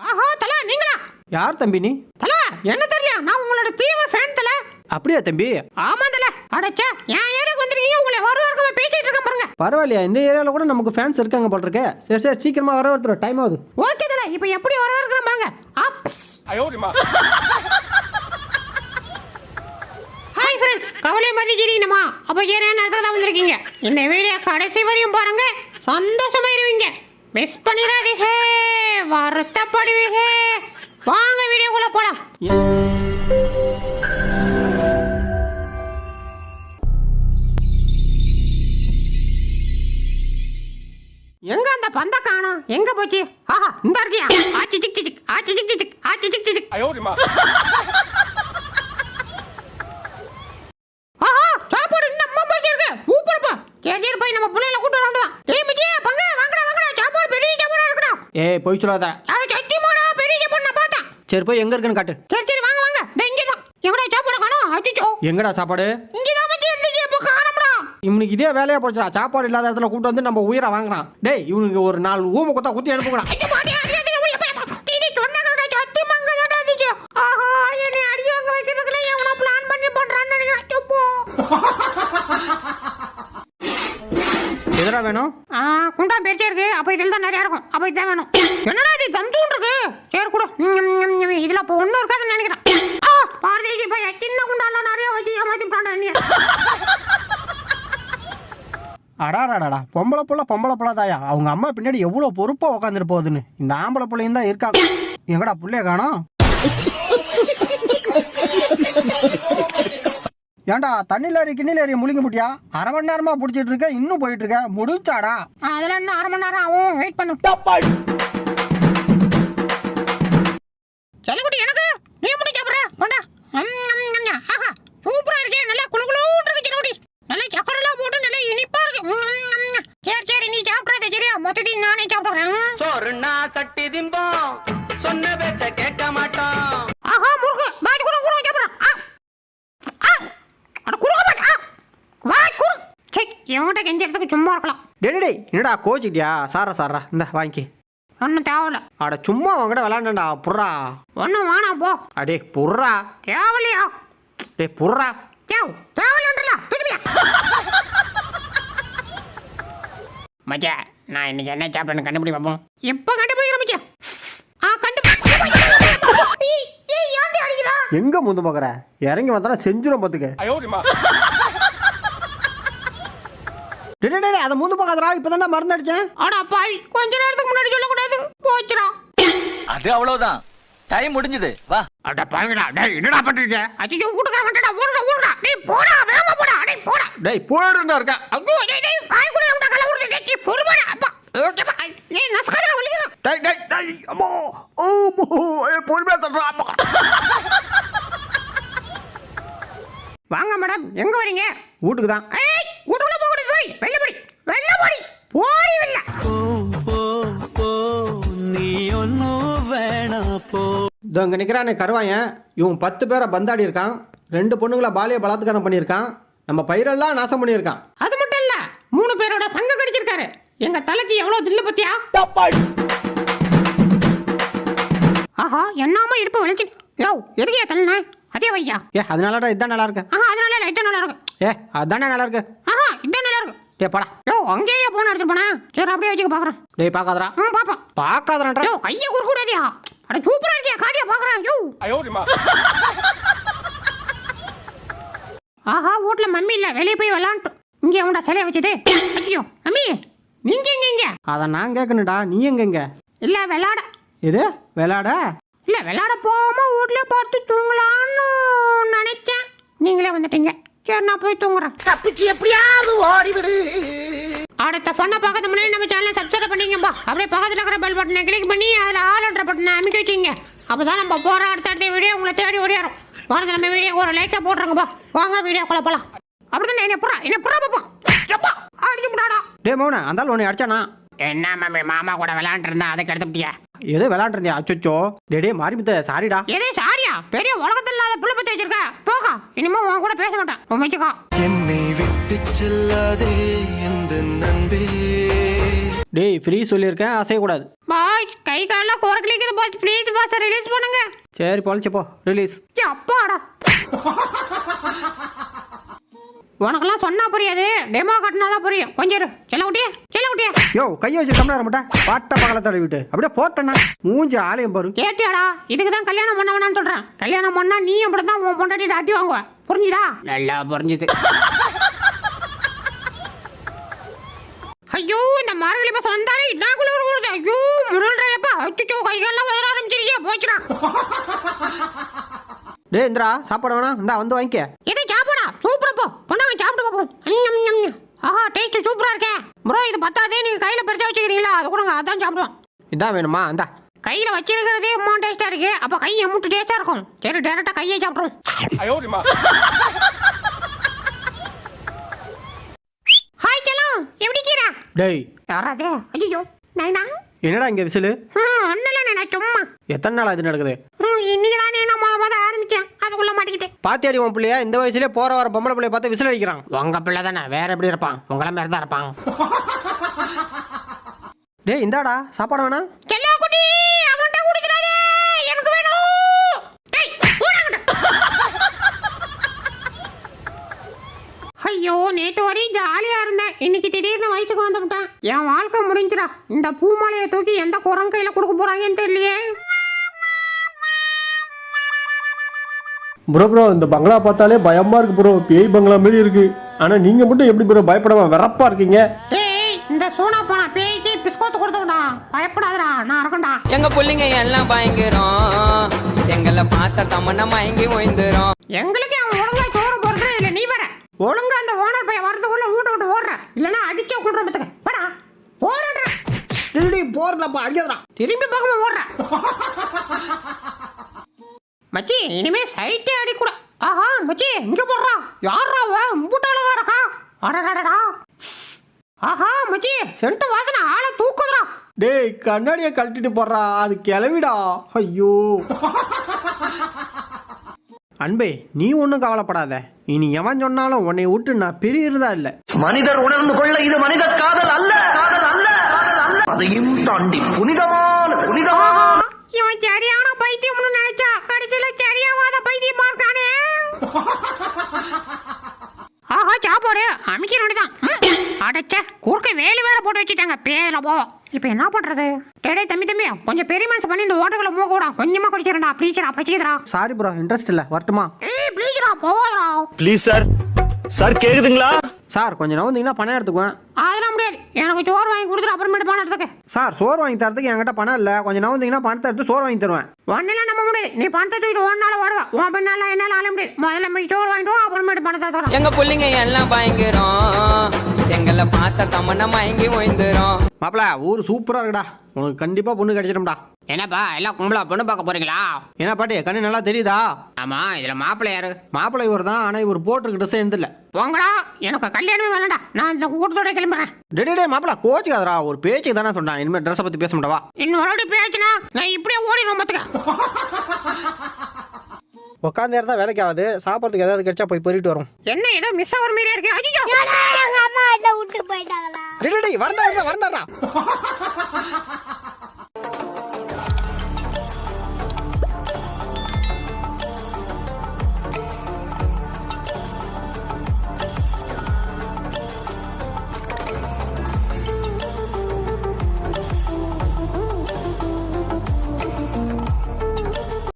ஆஹா தல நீங்களா? யார் தம்பி நீ? தல என்ன தெரியல? நான் உங்களோட தீவிர ஃபேன் தல. அப்படியா தம்பி? ஆமா தல. அடச்சே என் ஏரியாக்கு வந்துருக்கீங்க உங்களை வர வரைக்கும் பேசிட்டு இருக்க பாருங்க. பரவாயில்லையா இந்த ஏரியால கூட நமக்கு ஃபேன்ஸ் இருக்காங்க போல இருக்கே. சரி சரி சீக்கிரமா வர ஒருத்தர் டைம் ஆகுது. ஓகே தல. இப்போ எப்படி வர வரைக்கும் பாருங்க. ஐயோடிமா. ஹாய் ஃப்ரெண்ட்ஸ் கவலை மதி ஜிரினமா அப்போ ஏரியா நடத்துக்கு தான் வந்திருக்கீங்க? இந்த வீடியோ கடைசி வரையும் பாருங்க. சந்தோஷமா இருவீங்க. மிஸ் பண்ணிடாதீங்க. வருத்தப்படுவீங்க. வாங்க வீடியோக்குள்ள போலாம். எங்க அந்த பந்த காணோம்? எங்க போச்சு? ஆஹா இந்த இருக்கியா? ஆச்சி சிக் சிக் ஆச்சி சிக் சிக் ஆச்சி சிக் சிக் ஏய் போய் சொல்லாத. அது சத்தியமாடா பெரிய நான் பார்த்தேன் சரி போய் எங்க இருக்குன்னு காட்டு. சரி சரி வாங்க வாங்க. இந்த இங்கே தான் எங்கடா சாப்பாடு காணோம்? அச்சோ எங்கடா சாப்பாடு? இங்கே தான் மச்சி இருந்துச்சு. இப்போ காணோம்டா? இவனுக்கு இதே வேலையா போச்சுடா. சாப்பாடு இல்லாத இடத்துல கூட்டு வந்து நம்ம உயிரை வாங்குறான். டேய் இவனுக்கு ஒரு நாலு ஊமை கொத்தா குத்தி அனுப்புங்கடா ஐயோ மாடி அடி அடி அடி அடி நீ சொன்னங்கடா சத்தியமா அங்க தான் இருந்துச்சு ஆஹா என்னை அடி வாங்க வைக்கிறதுக்குள்ள எவனோ பிளான் பண்ணி பண்றான்னு நினைக்கிறேன் சுப்போ எதடா வேணும்? குண்டா பெருசா இருக்கு. அப்ப இதில் தான் நிறையா இருக்கும். அப்ப இதுதான் வேணும். என்னடா இது தந்தூன் இருக்கு? சரி கூட. இதுல அப்போ ஒன்றும் இருக்காதுன்னு நினைக்கிறேன். ஆ பாரதேசி பையா சின்ன குண்டாலாம் நிறைய வச்சு ஏமாத்தி நீ அடாடாடா பொம்பளை புள்ள பொம்பளை புள்ள தாயா? அவங்க அம்மா பின்னாடி எவ்வளோ பொறுப்பாக உட்காந்துட்டு போகுதுன்னு. இந்த ஆம்பளை பிள்ளையும் தான் இருக்காங்க. எங்கடா புள்ளைய காணோம்? ஏன்டா தண்ணியில் ஏறி கிண்ணில ஏறி முழுங்கி முட்டியா? அரை மணி நேரமா பிடிச்சிட்டு இருக்க இன்னும் போயிட்டு இருக்க. முடிச்சாடா அதெல்லாம் இன்னும் அரை மணி நேரம் ஆகும். வெயிட் பண்ணு. செல்லக்குட்டி எனக்கு? நீ முடி சாப்பிட்ற? கொண்டா. ஆஹா. சூப்பரா இருக்கே. நல்லா குளு குளுன்னு இருக்கு செல்லக்குட்டி நல்லா சக்கரெல்லாம் போட்டு நல்லா இனிப்பா இருக்கு. சரி சரி நீ சாப்பிட்றத சரியா? மொத்தத்தையும் நானே சாப்பிட்றேன். சோறுனா சட்டி திம்போம் கெஞ்சறதுக்கு சும்மா இருக்கலாம். டேய் டேய், டேய் என்னடா கோச்சிக்கிட்டியா? சாரா சாரா இந்த வாங்கி ஒன்றும் தேவையில்ல. அட சும்மா அவங்ககிட்ட விளாண்டா புர்றா. ஒன்றும் வேணாம் போ. அடே புர்றா. தேவையில்லையா? டே புர்றா. தேவ் தேவையில்லைன்றல திரும்பியா மச்சா நான் இன்னைக்கு என்ன சாப்பிட்டேன்னு கண்டுபிடி பார்ப்போம். எப்போ கண்டுபிடிக்கிற மச்சா? ஆ கண்டுபிடி எங்க முந்து பார்க்குற இறங்கி வந்தானா செஞ்சிடும் பார்த்துக்க டே அதை மூந்து பார்க்காதடா இப்பதான்டா மருந்து அடிச்சேன் அட அப்பாய் கொஞ்ச நேரத்துக்கு முன்னாடி சொல்லக்கூடாது. போச்சுடா. அது அவ்வளவுதான். டைம் முடிஞ்சது. வா. அட பாருங்கடா டேய் என்னடா பண்றீங்க? அச்சோ ஊடுகா வந்தடா ஊடுகா ஊடுகா நீ போடா வேகமா போடா டேய் போடா. டேய் போடுடா இருக்க. அங்கோ டேய் டேய் பாய் குடி உண்டா கல ஊடுடா டேய் பொறுமடா அப்பா. ஓகே பா ஏய் நஸ்கால ஒளிக்குது டேய் டேய் டேய் அம்மா. ஓ ஏய் பொறுமையா தரடா அப்பா வாங்க மேடம். எங்க வரீங்க? வீட்டுக்கு தான். இதோ இங்கே நிற்கிறானே கருவாயன். இவன் பத்து பேரை பந்தாடி இருக்கான். ரெண்டு பொண்ணுங்களை பாலிய பலாத்காரம் பண்ணியிருக்கான். நம்ம பயிரெல்லாம் நாசம் பண்ணியிருக்கான். அது மட்டும் இல்ல மூணு பேரோட சங்கம் கடிச்சிருக்காரு. எங்க தலைக்கு எவ்வளவு தில்லு பத்தியா? ஆஹா என்னாம இடுப்பு வலிச்சு. யோ எதுக்கு தள்ளன? அதே வையா? ஏ அதனாலடா இதான் நல்லா இருக்கு ஆஹா அதனால லைட்டா நல்லா இருக்கு ஏ அதானே நல்லா இருக்கு ஆஹா இதான் நல்லா இருக்கு டே போடா. அங்கேயே போன் எடுத்துட்டு போனேன் சரி அப்படியே வச்சுக்க பாக்குறேன். டேய் பாக்காதடா. ம் பாப்பா பாக்காதடா. யோ கைய குறுக்குடாதியா அட சூப்பரா இருக்கியா காட்டியா பாக்குறேன். யோ. ஐயோடிமா ஆஹா வீட்ல மம்மி இல்ல வெளியே போய் விளாண்டு இங்கே உண்டா சிலைய வச்சது ஐயோ மம்மி நீங்க எங்க இங்க? அத நான் கேட்கணும்டா நீ எங்க இங்க? இல்ல விளாட. எது? விளாட? இல்ல விளாட போகாம வீட்ல பார்த்து தூங்கலான்னு நினைச்சேன். நீங்களே வந்துட்டீங்க. சரி நான் போய் தூங்குறேன். தப்பிச்சு எப்படியாவது ஓடிவிடு. அடுத்த பண்ண பார்க்கறது முன்னாடி நம்ம சேனலை சப்ஸ்கிரைப் பண்ணிங்கப்பா அப்படியே பக்கத்தில் இருக்கிற பெல் பட்டனை கிளிக் பண்ணி அதில் ஆளுன்ற பட்டனை அமைக்க வச்சுங்க அப்பதான் நம்ம போகிற அடுத்த அடுத்த வீடியோ உங்களை தேடி ஓடியாரும். வாரது நம்ம வீடியோ ஒரு லைக்கை போட்டுருங்கப்பா வாங்க வீடியோ போலாம். அப்படிதான் என்ன புறா என்ன புறா பார்ப்போம் எப்பா அடிச்சு விட்டாடா டே மௌன அந்த உன்னை அடிச்சானா? என்ன மம்மி மாமா கூட விளையாண்டு இருந்தா அதை கெடுத்துட்டியா எது விளாண்டுருந்தியா அச்சோ டே டே மாறிமுத்த சாரிடா எது சாரியா பெரிய உலகத்தில் இல்லாத புள்ள பத்தி வச்சிருக்க. போக. இனிமே உன் கூட பேச மாட்டேன். உன் வச்சுக்கோ என்னை விட்டு செல்லாதே எந்த நண்பே. டேய் ஃப்ரீ சொல்லியிருக்கேன் அசையக்கூடாது பாஸ் கை காலெல்லாம் குறைக்கலிக்குது பாஸ் ப்ளீஸ் பாஸ் ரிலீஸ் பண்ணுங்க. சரி பொழைச்சப்போ ரிலீஸ் ஏ அப்பாடா. உனக்கெல்லாம் சொன்னா புரியாது. டெமோ காட்டினா தான் புரியும். கொஞ்சம் இரு. செல்ல விட்டியா யோ கையை வச்சு கம்மியாக மாட்டேன் பாட்ட பக்கல தடவிட்டு அப்படியே போட்டேண்ணா மூஞ்சி ஆலயம் பாரு. கேட்டியாடா இதுக்கு தான் கல்யாணம் பண்ண வேணாம்னு சொல்றேன். கல்யாணம் பண்ணா நீ அப்படி தான் உன் பொண்டாட்டிட்டு அடி வாங்குவ. புரிஞ்சுதா? நல்லா புரிஞ்சுது. ஐயோ இந்த மார்கழி மாசம் வந்தாலே குளிர் கூடுது ஐயோ முருள்றப்பா அச்சுச்சோ கைகள்லாம் உதற ஆரம்பிச்சிருச்சே போச்சுடா. டேய் இந்திரா சாப்பாடு வேணாம். இந்தா வந்து வாங்கிக்க. இது சாப்பிடா? சூப்பரா போ. கொண்டாங்க சாப்பிட்டு பாப்போம் ஞம், ஞம், ஞம். ஆஹா டேஸ்ட் சூப்பரா இருக்கே ப்ரோ இது பத்தாதே நீங்க கையில பெருசா வச்சுக்கிறீங்களா அது கொடுங்க அதான் சாப்பிடுவோம் இதான் வேணுமா இந்தா. கையில வச்சிருக்கிறதே அம்மா டேஸ்டா இருக்கு. அப்ப கை எம்மூட்டு டேஸ்டா இருக்கும். சரி டேரக்டா கையை சாப்பிடுவோம் ஹாய் செல்லம். எப்படி கீரா டேய். யாராதே ஐயோ நைனா? என்னடா இங்கே விசிலு? இல்லை நான் சும்மா. எத்தனை நாள் இது நடக்குது? இன்னைக்கு தானே நான் முத முத ஆரம்பிச்சேன். அதுக்குள்ள மாட்டிக்கிட்டேன் பாத்தியாடி உன் பிள்ளையா? இந்த வயசுலயே போற வர பொம்பளை பிள்ளைய பார்த்து விசில் அடிக்கிறான். உங்க பிள்ளை தானே வேற எப்படி இருப்பான்? உங்கள மாதிரி தான் இருப்பான். டேய் இந்தாடா சாப்பாடு வேணாம் செல்லா குட்டி அவன்கிட்ட குடிக்கிறாரே எனக்கு வேணும். டேய் ஐயோ நேத்து வரையும் ஜாலியா இருந்தேன். இன்னைக்கு திடீர்னு வயசுக்கு வந்துவிட்டேன் என் வாழ்க்கை முடிஞ்சிடா இந்த பூமாலையை தூக்கி எந்த குரங்கு கையில கொடுக்க போறாங்கன்னு தெரியலையே. ப்ரோ ப்ரோ இந்த பங்களா பார்த்தாலே பயமா இருக்கு ப்ரோ. பேய் பங்களா மாதிரி இருக்கு. ஆனா நீங்க மட்டும் எப்படி ப்ரோ பயப்படாம வெறப்பா இருக்கீங்க? ஏய் இந்த சூனா போனா பேய்க்கு பிஸ்கோத்து கொடுத்துடா பயப்படாதடா. நான் இருக்கேன்டா எங்க புள்ளைங்க எல்லாம் பயங்கரம். எங்களை பார்த்த தமன்னா மயங்கி ஓய்ந்துரும். எங்களுக்கு அவன் ஒழுங்கா சோறு போடுறது இல்ல. நீ வர ஒழுங்கா அந்த ஓனர் பையன் வரதுக்குள்ள வீட்டை விட்டு ஓடுற. இல்லனா அடிச்சோ கொள்ற பத்துக்க. படா போடுற டேய் போறதப்பா அடிக்காதடா. திரும்பி பக்கமா ஓடுற. மச்சி இனிமே சைட்டே அடிக்கூட ஆஹா மச்சி இங்க போடுறா. யாரா அவ முட்டாளவா இருக்கா அடடடடா. ஆஹா மச்சி சென்ட் வாசனை ஆளை தூக்குதுடா. டேய் கண்ணாடியை கழட்டிட்டு போடுறா அது கிளவிடா. ஐயோ. அன்பே நீ ஒன்றும் கவலைப்படாத. இனி எவன் சொன்னாலும் உன்னை விட்டு நான் பிரியறதா இல்லை. மனிதர் உணர்ந்து கொள்ள இது மனித காதல் அல்ல. காதல் அல்ல. அதையும் தாண்டி புனிதமான புனிதமான இவன் சரியான பைத்தியம்னு நினைச்சா கடைசியில சரியாவாத பைத்தியமா இருக்கானே? ஆஹா சாப்பாடு அமைக்க வேண்டியதான் அடைச்ச குறுக்க வேலி வேற போட்டு வச்சுட்டாங்க. பேல போ. இப்போ என்ன பண்றது? டேடே தம்பி தம்பி கொஞ்சம் பெரிய மனசு பண்ணி இந்த ஓட்டங்களை மூக்க விடா. கொஞ்சமா குடிச்சிடா ப்ளீஸ்ரா பச்சிக்கிறா சாரி ப்ரோ இன்ட்ரெஸ்ட் இல்லை. வரட்டுமா? ஏய் ப்ளீஸ்ரா போவாதடா ப்ளீஸ் சார் சார் கேக்குதுங்களா? சார் கொஞ்சம் நவந்தீங்கன்னா பணம் எடுத்துக்குவேன். அதெல்லாம் முடியாது. எனக்கு சோறு வாங்கி கொடுத்துட்டு அப்புறமேட்டு பணம் எடுத்துக்க. சார் சோறு வாங்கி தரதுக்கு என்கிட்ட பணம் இல்லை. கொஞ்சம் நவந்தீங்கன்னா பணத்தை எடுத்து சோறு வாங்கி தருவேன். ஒன்னெல்லாம் நம்ப முடியாது. நீ பணத்தை தூக்கிட்டு ஒன்னால ஓடுவ. உன் பின்னால என்னால ஆள முடியாது. முதல்ல சோறு வாங்கிட்டு அப்புறமேட்டு பணத்தை தரலாம் எங்க புள்ளைங்க எல்லாம் பயங்கரம். எங்களை பார்த்த தமன்னா மயங்கி ஓய்ந்துரும். மாப்பிள ஊர் சூப்பராக இருக்குடா. உனக்கு கண்டிப்பாக பொண்ணு கிடைச்சிடும்டா. என்னப்பா எல்லாம் கும்பலா பொண்ணு பார்க்க போறீங்களா? என்ன பாட்டி கண்ணு நல்லா தெரியுதா? ஆமா இதுல மாப்பிள்ளை யாரு? மாப்பிள்ளை இவர் தான் ஆனால் இவர் போட்டிருக்க ட்ரெஸ் எழுந்தில்ல போங்கடா எனக்கு கல்யாணமே வேணாம்டா. நான் இந்த கூட்டத்தோட கிளம்புறேன். டே டே, மாப்பிள கோச்சுக்காதடா. ஒரு பேச்சுக்கு தானே சொன்னான். இனிமேல் ட்ரெஸ்ஸை பற்றி பேச மாட்டவா. இன்னும் ஒரு பேச்சுனா நான் இப்படியே ஓடிடும் பார்த்துக்க. உட்காந்து இருந்தால் வேலைக்கு ஆகுது சாப்பிட்றதுக்கு ஏதாவது கிடைச்சா போய் பொறிட்டு வரும். என்ன ஏதோ மிஸ் ஆகிற மாதிரியே இருக்கு? ஐயோ அம்மா விட்டு போயிட்டாங்களா? வரண்டா இருடா, வரண்டாடா